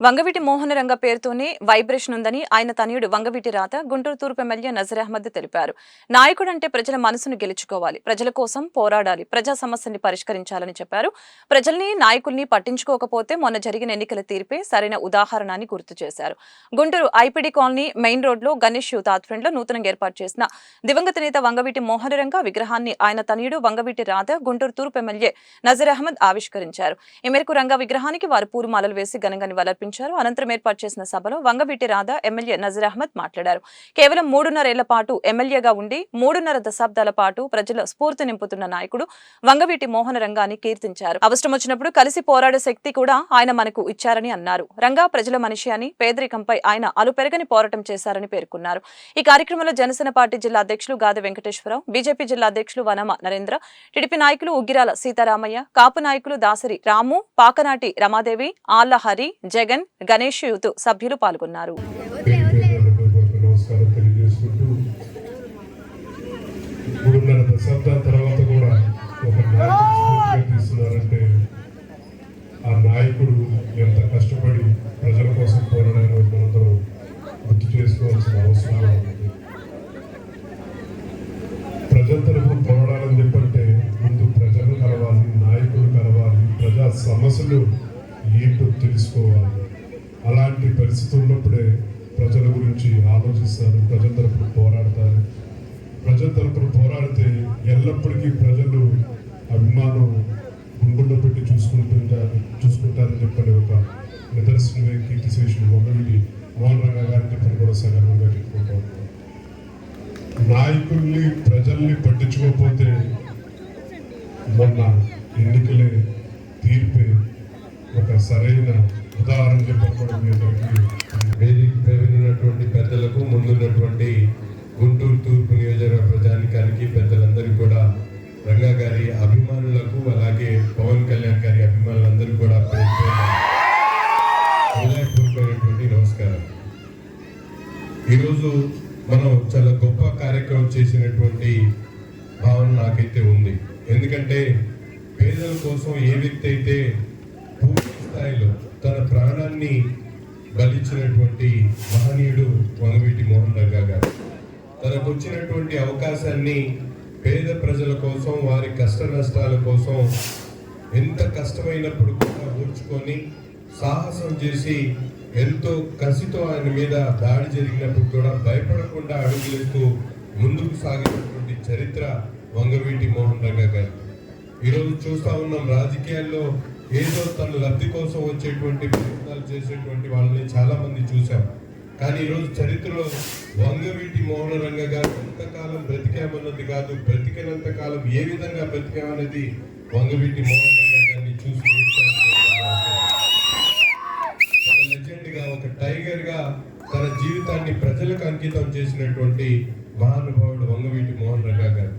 వంగవీటి మోహనరంగ పేరుతోనే వైబ్రేషన్ ఉందని ఆయన తనయుడు వంగవీటి రాత గుంటూరు తూర్పు ఎమ్మెల్యే నజర్ అహ్మద్ తెలిపారు. నాయకుడంటే ప్రజల మనసును గెలుచుకోవాలి ప్రజల కోసం పోరాడాలి ప్రజా సమస్యని పరిష్కరించాలని చెప్పారు. ప్రజల్ని నాయకుల్ని పట్టించుకోకపోతే మొన్న జరిగిన ఎన్నికల తీర్పే సరైన ఉదాహరణ అని గుర్తు చేశారు. గుంటూరు ఐపీడీ కాలనీ మెయిన్ రోడ్లో గణేష్ యూత్ ఆధ్వర్యంలో నూతనంగా ఏర్పాటు చేసిన దివంగత నేత వంగవీటి మోహనరంగ విగ్రహాన్ని ఆయన తనయుడు వంగవీటి రాత గుంటూరు తూర్పు ఎమ్మెల్యే నజర్ అహ్మద్ ఆవిష్కరించారు. ఈ మేరకు రంగ విగ్రహానికి వారు పూలమాలలు వేసి ఘనంగా నివాళులర్పించారు. అనంతరం ఏర్పాటు చేసిన సభలో వంగవీటి రాధ ఎమ్మెల్యే నజీర్ అహ్మద్ మాట్లాడారు. కేవలం మూడున్నరేళ్ళ పాటు ఎమ్మెల్యేగా ఉండి మూడున్నర దశాబ్దాల పాటు ప్రజల స్ఫూర్తి నింపుతున్న నాయకుడు వంగవీటి మోహన రంగాన్ని కీర్తించారు. అవసరం వచ్చినప్పుడు కలిసి పోరాడే శక్తి కూడా ఆయన మనకు ఇచ్చారని అన్నారు. రంగా ప్రజల మనిషి అని పేదరికంపై ఆయన అలుపెరగని పోరాటం చేశారని పేర్కొన్నారు. ఈ కార్యక్రమంలో జనసేన పార్టీ జిల్లా అధ్యక్షులు గాది వెంకటేశ్వరరావు బీజేపీ జిల్లా అధ్యక్షులు వనమ నరేంద్ర టీడీపీ నాయకులు ఉగ్గిరాల సీతారామయ్య కాపు నాయకులు దాసరి రాము పాకనాటి రమాదేవి ఆళ్ళ హరి జగన్ గణేష్ యూత్ సభ్యులు పాల్గొన్నారు. తర్వాత కూడా ఆ నాయకుడు ఎంత కష్టపడి ప్రజల కోసం పోరాడారో మనందరం గుర్తు చేసుకోవాల్సిన అవసరం ఉంది ప్రజల తరఫున పోరాడాలని చెప్పంటే ముందు ప్రజలు కలవాలి నాయకులు కలవాలి ప్రజా సమస్యలు ఏంటో తెలుసుకోవాలి. అలాంటి పరిస్థితి ఉన్నప్పుడే ప్రజల గురించి ఆలోచిస్తారు ప్రజల తరపున పోరాడతారు. ప్రజల తరపున పోరాడితే ఎల్లప్పటికీ ప్రజలు అభిమానం గుండెల్లో పెట్టి చూసుకుంటుంటారు చూసుకుంటారని చెప్పని ఒక నిదర్శనమే కీర్తిశేషులు ఒకటి మోహన్ రంగా గారిని చెప్పని కూడా సగర్వంగా చెప్పుకుంటా ఉంటాం నాయకుల్ని ప్రజల్ని పట్టించుకోకపోతే మొన్న ఎన్నికలే తీర్పే ఒక సరైన ఉదాహరణ చెప్పడం కూడా వేదిక ఉన్నటువంటి పెద్దలకు ముందున్నటువంటి గుంటూరు తూర్పు నియోజకవర్గ ప్రజానికానికి పెద్దలందరికీ కూడా రంగా గారి అభిమానులకు అలాగే పవన్ కళ్యాణ్ గారి అభిమానులందరూ కూడా హృదయపూర్వకమైనటువంటి నమస్కారం. ఈరోజు మనం చాలా గొప్ప కార్యక్రమం చేసినటువంటి భావన నాకైతే ఉంది. ఎందుకంటే పేదల కోసం ఏ వ్యక్తి అయితే స్థాయిలో తన ప్రాణాన్ని బలిచ్చినటువంటి మహనీయుడు వంగవీటి మోహన్ రంగా గారు. తనకు వచ్చినటువంటి అవకాశాన్ని పేద ప్రజల కోసం వారి కష్ట నష్టాల కోసం ఎంత కష్టమైనప్పుడు కూడా ఊర్చుకొని సాహసం చేసి ఎంతో కసితో ఆయన మీద దాడి జరిగినప్పుడు కూడా భయపడకుండా అడుగులేస్తూ ముందుకు సాగినటువంటి చరిత్ర వంగవీటి మోహన్ రంగా గారు ఈరోజు చూస్తా ఉన్నాం రాజకీయాల్లో ఏదో తన లబ్ధి కోసం వచ్చేటువంటి ప్రయత్నాలు చేసేటువంటి వాళ్ళని చాలా మంది కానీ ఈరోజు చరిత్రలో వంగవీటి మోహన రంగ గారు ఎంతకాలం బ్రతికామన్నది కాదు బ్రతికినంత కాలం ఏ విధంగా బ్రతికామన్నది వంగవీటి మోహన రంగ గారిని చూసి ఒక లెజెండ్ ఒక టైగర్గా తన జీవితాన్ని ప్రజలకు అంకితం చేసినటువంటి మహానుభావుడు వంగవీటి మోహన్ రంగా గారు